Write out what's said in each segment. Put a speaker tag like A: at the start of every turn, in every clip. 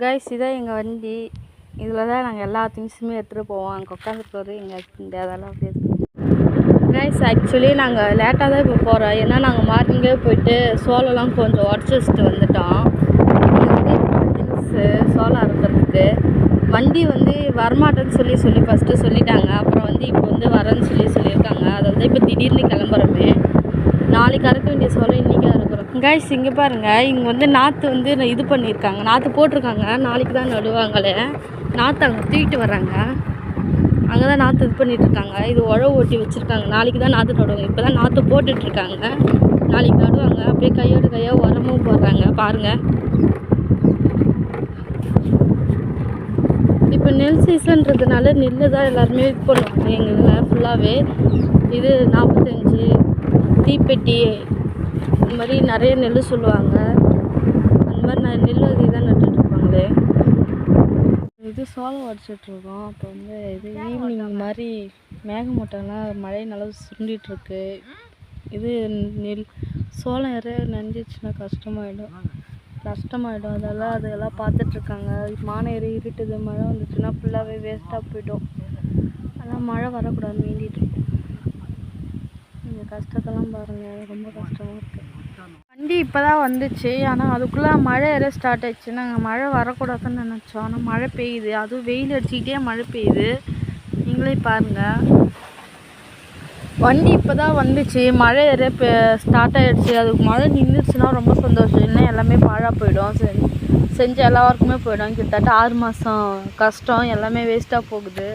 A: Guys இதான் எங்கள் வண்டி. இதில் தான் நாங்கள் எல்லா திங்ஸுமே எடுத்துகிட்டு போவோம். அங்கே உட்காந்துருக்கவர் எங்கள் ஹஸ்பண்ட் அதெல்லாம் கைஸ் ஆக்சுவலி நாங்கள் லேட்டாக தான் இப்போ போகிறோம் ஏன்னா நாங்கள் மார்னிங்கே போயிட்டு சோளம்லாம் கொஞ்சம் உடச்சி வச்சுட்டு வந்துட்டோம். திங்ஸு சோளம் அறுக்கிறதுக்கு. வண்டி வந்து வரமாட்டேன்னு சொல்லி சொல்லி ஃபஸ்ட்டு சொல்லிட்டாங்க. அப்புறம் வந்து இப்போ வந்து வரேன்னு சொல்லி சொல்லியிருக்காங்க. அதாவது இப்போ திடீர்னு கிளம்புறோமே. நாளைக்கு அறுக்க வேண்டிய சோளம் இன்றைக்கி அறுக்கும் கைஸ் இங்கே பாருங்கள் இங்கே வந்து நாற்று வந்து இது பண்ணியிருக்காங்க நாற்று போட்டிருக்காங்க. நாளைக்கு தான் நடுவாங்களே நாற்று அங்கே தூக்கிட்டு வர்றாங்க. அங்கே தான் நாற்று இது பண்ணிகிட்ருக்காங்க இருக்காங்க இது உழவு ஓட்டி வச்சுருக்காங்க. நாளைக்கு தான் நாற்று நடுவாங்க. இப்போ தான் நாற்று போட்டுட்ருக்காங்க நாளைக்கு நடுவாங்க. அப்படியே கையோடு கையாக உரமும் போடுறாங்க. பாருங்கள் இப்போ நெல் சீசன்றதுனால நெல் தான் எல்லாருமே இது பண்ணுவாங்க எங்கள் இதில் ஃபுல்லாகவே இது நாற்பத்தஞ்சு தீப்பெட்டி இந்த மாதிரி நிறைய நெல் சொல்லுவாங்க. அந்த மாதிரி நான் நெல் வகை தான் நட்டுட்ருப்பாங்களே. இது சோளம் உடச்சிட்ருக்கோம். அப்போ வந்து இது ஈவினிங் மாதிரி மேகமூட்டம்லாம் மழை நல்லா சுருண்டிகிட்ருக்கு இது நெல் சோளம் நிறைய நனைஞ்சிச்சுன்னா கஷ்டமாயிடும். கஷ்டமாயிடும். அதெல்லாம் அதெல்லாம் பார்த்துட்ருக்காங்க மானம் ஏறி இருட்டுது மழை வந்துச்சுன்னா ஃபுல்லாகவே வேஸ்ட்டாக போயிடும். அதெல்லாம் மழை வரக்கூடாது வேண்டிகிட்டு கஷ்டத்தெல்லாம் பாருங்கள் ரொம்ப கஷ்டமாக இருக்குது வண்டி இப்போ தான் வந்துச்சு. ஆனால் அதுக்குள்ளே மழை ஏற ஸ்டார்ட் ஆயிடுச்சு நாங்கள் மழை வரக்கூடாதுன்னு நினச்சோம். ஆனால் மழை பெய்யுது. அதுவும் வெயில் அடிச்சுக்கிட்டே மழை பெய்யுது. நீங்களே பாருங்கள் வண்டி இப்போ தான் வந்துச்சு. மழை ஏற இப்போ ஸ்டார்ட் ஆகிடுச்சு அதுக்கு மழை நின்றுச்சுன்னா ரொம்ப சந்தோஷம். இல்லை எல்லாமே பாழாக போயிடும். செ செஞ்ச எல்லாருக்குமே போயிடும். கிட்டத்தட்ட ஆறு மாதம் கஷ்டம். எல்லாமே வேஸ்ட்டாக போகுது.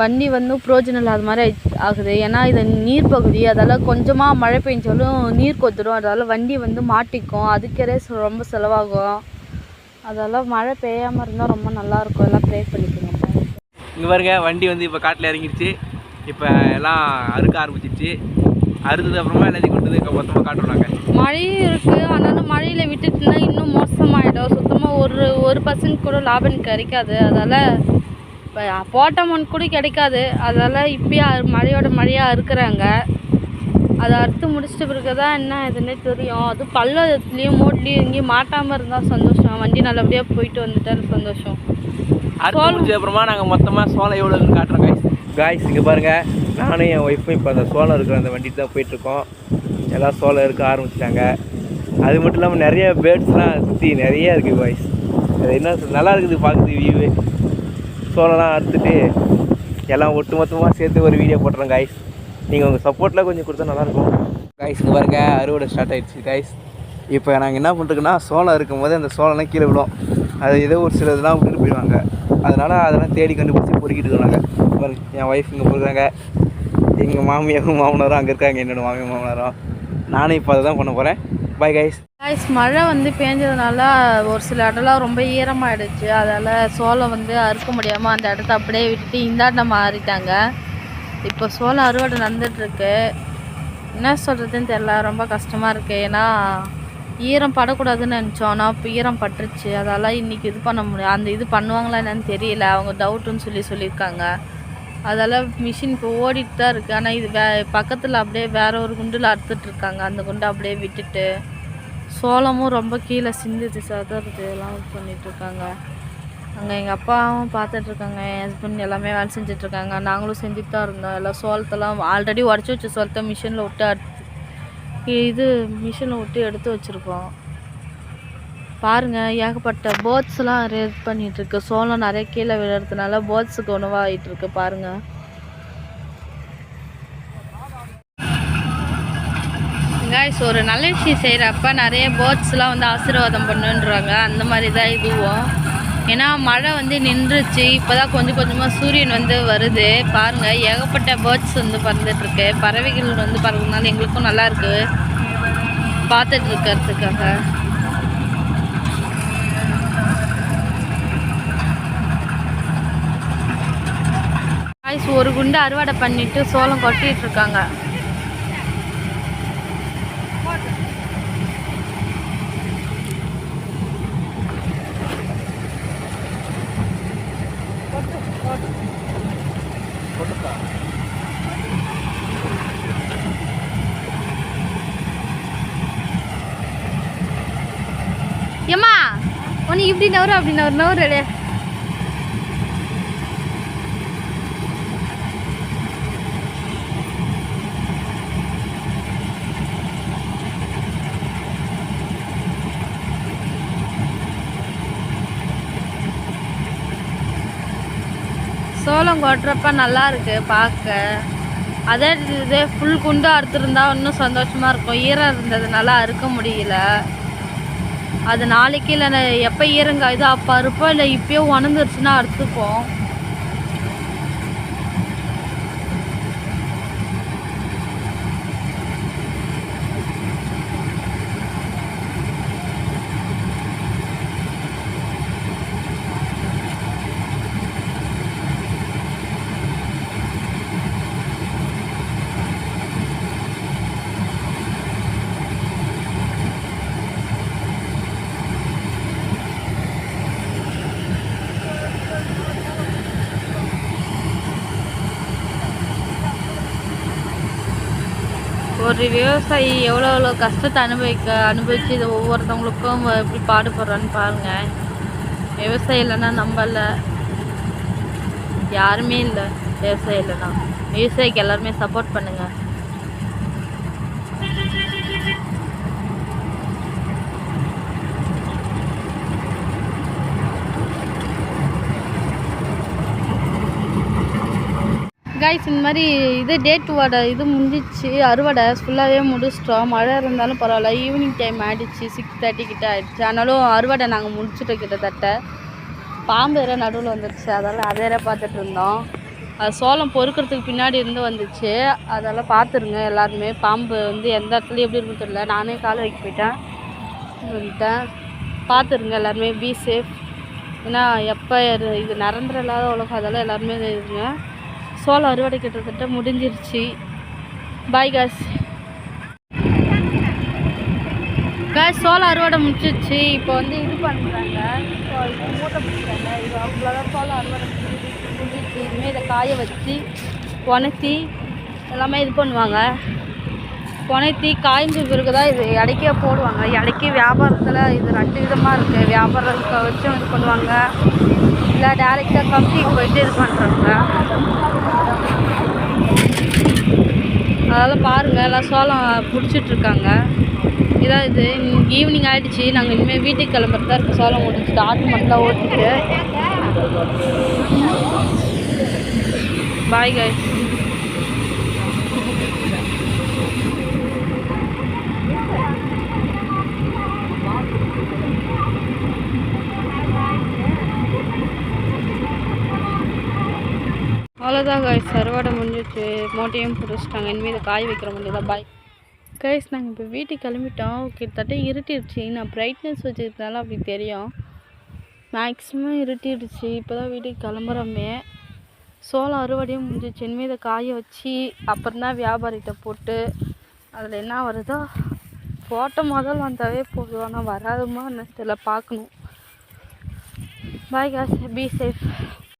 A: வண்டி வந்து புரோஜனம் இல்லாத மாதிரி ஆகுது. ஏன்னா இது நீர் பகுதி அதால் கொஞ்சமாக மழை பெஞ்சாலும் நீர் கொத்துடும் அதால் வண்டி வந்து மாட்டிக்கும். அதுக்கே ரொம்ப செலவாகும். அதால் மழை பெய்யாமல் இருந்தால் ரொம்ப நல்லாயிருக்கும் எல்லாம் ப்ரே பண்ணிக்கோங்க.
B: இங்கே பாருங்க வண்டி வந்து இப்போ காட்டில் இறங்கிடுச்சு. இப்போ எல்லாம் அறுக்க ஆரம்பிச்சிருச்சு. அறுத்தது அப்புறமா எல்லாத்தையும் கொண்டு வந்து மொத்தமாக காட்டுறாங்க
A: மழையும் இருக்குது ஆனாலும் மழையில் விட்டுட்டுனா இன்னும் மோசமாயிடும். சுத்தமாக ஒரு ஒரு பர்சன்ட் கூட லாபம் கிடைக்காது. அதால் இப்போ போட்ட அமௌண்ட் கூட கிடைக்காது. அதால் இப்பயே அறு- மழையோட மழையாக அறுக்குறாங்க அதை அறுத்து முடிச்சிட்ட பிறகு தான் என்ன இதுன்னே தெரியும். அது பள்ளத்துலேயும் மோட்லேயும் எங்கேயும் மாட்டாமல் இருந்தால் சந்தோஷம். வண்டி நல்லபடியாக போயிட்டு வந்துட்டா சந்தோஷம்.
B: அறுத்து அப்புறமா நாங்கள் மொத்தமாக சோளம் எவ்வளோ இருக்குன்னு காட்டுறோம் காய்ஸ் காய்ஸ் இங்கே பாருங்கள் நானும் என் ஒய்ஃபும் இப்போ அந்த சோளம் இருக்கிற அந்த வண்டிக்கு தான் போயிட்டுருக்கோம். எல்லாம் சோளம் இருக்க ஆரம்பிச்சிட்டாங்க. அது மட்டும் இல்லாமல் நிறைய பேர்ட்ஸ்லாம் சுற்றி நிறைய இருக்குது காய்ஸ் அது என்ன நல்லா இருக்குது பார்க்குறது வியூவு சோளம்லாம் அறுத்துட்டு எல்லாம் ஒட்டு மொத்தமாக சேர்த்து ஒரு வீடியோ போட்டுறோம் காய்ஸ் நீங்கள் உங்கள் சப்போர்ட்லாம் கொஞ்சம் கொடுத்தா நல்லாயிருக்கும். காய்ஸ் இங்கே பாருங்க அறுவடை ஸ்டார்ட் ஆகிடுச்சு காய்ஸ் இப்போ நாங்கள் என்ன பண்ணுறோன்னா சோளம் இருக்கும் போது அந்த சோளம்லாம் கீழே விடும். அது ஏதோ ஒரு சில இதெல்லாம் விட்டுட்டு போயிடுவாங்க. அதனால் அதெல்லாம் தேடி கண்டுபிடிச்சி பொறுக்கிட்டு இருக்காங்க. பாருங்க என் ஒய்ஃப் இங்கே பொறுக்கிறாங்க. எங்கள் மாமியாரும் மாமனாரும் அங்கே இருக்காங்க என்னோட மாமியார் மாமனாரும். நானும் இப்போ அதை தான் பண்ண போகிறேன் பாய் கைஸ்
A: கைஸ் மழை வந்து பேஞ்சதுனால ஒரு சில இடம்லாம் ரொம்ப ஈரமாயிடுச்சு. அதால் சோளம் வந்து அறுக்க முடியாமல் அந்த இடத்த அப்படியே விட்டுட்டு இந்தாண்ட மாறிட்டாங்க. இப்போ சோளம் அறுவடை நடந்துகிட்ருக்கு என்ன சொல்கிறதுன்னு தெரில ரொம்ப கஷ்டமாக இருக்குது ஏன்னா ஈரம் படக்கூடாதுன்னு நினச்சோம். ஆனால் இப்போ ஈரம் பட்டுருச்சு. அதால் இன்றைக்கி இது பண்ண முடியும் அந்த இது பண்ணுவாங்களா என்னன்னு தெரியல. அவங்க டவுட்டுன்னு சொல்லி சொல்லியிருக்காங்க. அதால் மிஷின் இப்போ ஓடிட்டு தான் இருக்குது ஆனால் இது வே பக்கத்தில் அப்படியே வேற ஒரு குண்டில் அறுத்துட்ருக்காங்க அந்த குண்டை அப்படியே விட்டுட்டு சோளமும் ரொம்ப கீழே சிந்துச்சு சதுறது எல்லாம் இது இருக்காங்க. அங்கே எங்கள் அப்பாவும் பார்த்துட்ருக்காங்க என் ஹஸ்பண்ட் எல்லாமே வேலை செஞ்சிட்ருக்காங்க நாங்களும் செஞ்சுட்டு தான் இருந்தோம். எல்லாம் சோளத்தெல்லாம் ஆல்ரெடி உடச்சி வச்ச சோளத்தை மிஷினில் விட்டு அடுத்து இது மிஷினில் விட்டு எடுத்து வச்சுருக்கோம். பாருங்கள் ஏகப்பட்ட போட்ஸ்லாம் ரேட் பண்ணிகிட்ருக்கு சோளம் நிறைய கீழே விழுறதுனால போட்ஸுக்கு உணவாகிட்டு இருக்கு. பாருங்கள் கைஸ் ஒரு நல்ல விஷயம் செய்கிறப்ப நிறைய பேர்ட்ஸ்லாம் வந்து ஆசீர்வாதம் பண்ணுன்றாங்க. அந்த மாதிரி தான் இதுவும். ஏன்னா மழை வந்து நின்றுச்சு. இப்போ தான் கொஞ்சம் கொஞ்சமாக சூரியன் வந்து வருது. பாருங்கள் ஏகப்பட்ட பேர்ட்ஸ் வந்து பறந்துட்டுருக்கு. பறவைகள் வந்து பறந்துனால எங்களுக்கும் நல்லா இருக்கு. பார்த்துட்டு இருக்கிறதுக்காக. ஒரு குண்டு அறுவடை பண்ணிவிட்டு சோளம் கொட்டிகிட்டு இருக்காங்க. ஏம்மா உன்னை இப்படி நவரும் அப்படி நவரு நவரு இல்லையா கொட்டுறப்ப நல்லா இருக்கு பார்க்க. அதே இதே ஃபுல் குண்டு அறுத்துருந்தா இன்னும் சந்தோஷமா இருக்கும். ஈரம் இருந்ததுனால அறுக்க முடியல. அது நாளைக்கு இல்லை எப்போ ஈரங்க இது அப்போ அறுப்போம் இல்லை இப்பயோ உணர்ந்துருச்சுன்னா அறுத்துப்போம். ஒரு விவசாயி எவ்வளோ எவ்வளோ கஷ்டத்தை அனுபவிக்க அனுபவித்து இது ஒவ்வொருத்தவங்களுக்கும் எப்படி பாடுபடுறான்னு பாருங்கள் விவசாயம் இல்லைன்னா நம்மள யாருமே இல்லை. விவசாயம் இல்லைன்னா. விவசாயிக்கு எல்லாருமே சப்போர்ட் பண்ணுங்கள் கைஸ் இந்த மாதிரி இது டேட் வடை இது முடிஞ்சிச்சு. அறுவடை ஃபுல்லாகவே முடிச்சிட்டோம். மழை இருந்தாலும் பரவாயில்ல. ஈவினிங் டைம் ஆகிடுச்சு சிக்ஸ் தேர்ட்டி கிட்ட ஆகிடுச்சு ஆனாலும் அறுவடை நாங்கள் முடிச்சிட்டோம் கிட்டத்தட்ட. பாம்பு வேற நடுவில் வந்துடுச்சு அதெல்லாம் அதை வேற பார்த்துட்டு இருந்தோம். அது சோளம் பொறுக்கிறதுக்கு பின்னாடி இருந்து வந்துச்சு. அதெல்லாம் பார்த்துருங்க எல்லாருமே. பாம்பு வந்து எந்த இடத்துல எப்படி இருக்குன்னு தெரியல. நானே காலை வைக்க போயிட்டேன். வந்துட்டேன் பார்த்துருங்க எல்லாருமே. பி சேஃப் ஏன்னா எப்போ இது நிரந்தர இல்லாத உலகம். அதெல்லாம் எல்லாருமே இருங்க சோளம் அறுவடை கிட்டத்தட்ட முடிஞ்சிருச்சு. பாய் காஸ் காஸ் சோளம் அறுவடை முடிச்சிருச்சு இப்போ வந்து இது பண்ணுறாங்க மூட்டை பிடிக்கிறாங்க. இது அவ்வளோதான் சோளம் அறுவடை முடிஞ்சிருச்சு. முடிஞ்சிருச்சு இனிமேல் இதை காய வச்சு உணர்த்தி எல்லாமே இது பண்ணுவாங்க. உணர்த்தி காய்ஞ்ச பிறகு தான் இது இடைக்க போடுவாங்க. இடைக்கி வியாபாரத்தில் இது ரெண்டு விதமாக இருக்குது வியாபாரத்தை வச்சும் இது பண்ணுவாங்க. இல்லை டேரெக்டாக கம்பெனிக்கு போயிட்டு இது பண்ணுறாங்க அதெல்லாம் பாருங்கள் எல்லாம் சோளம் பிடிச்சிட்ருக்காங்க. இதான் இது. ஈவினிங் ஆகிடுச்சு நாங்கள் இனிமேல் வீட்டுக்கு கிளம்புறதா இருக்கோம் சோளம் முடிச்சுட்டு ஆட்டு மட்டும் ஓட்டிட்டு. பாய் காய் அவ்வளோதான் கைஸ் அறுவடை முடிஞ்சிச்சு. மூட்டையும் பிடிச்சிட்டாங்க. இனிமேல் இதை காய வைக்கிற முடியாதா பாய் கைஸ் நாங்கள் இப்போ வீட்டுக்கு கிளம்பிட்டோம். கிட்டத்தட்ட இருட்டிடுச்சு. நான் பிரைட்னஸ் வச்சதுனால அப்படி தெரியும். மேக்ஸிமம் இருட்டிடுச்சு. இப்போ தான் வீட்டுக்கு கிளம்புறோமே. சோளம் அறுவடையும் முடிஞ்சிச்சு. இனிமேல் இதை காய வச்சு அப்புறம் தான் வியாபாரிகிட்ட போட்டு அதில் என்ன வருதோ போட்ட முதல் வந்தாவே போதும். ஆனால் வராதுமா என்ன தெரியல பார்க்கணும். பாய் காசு பி சேஃப்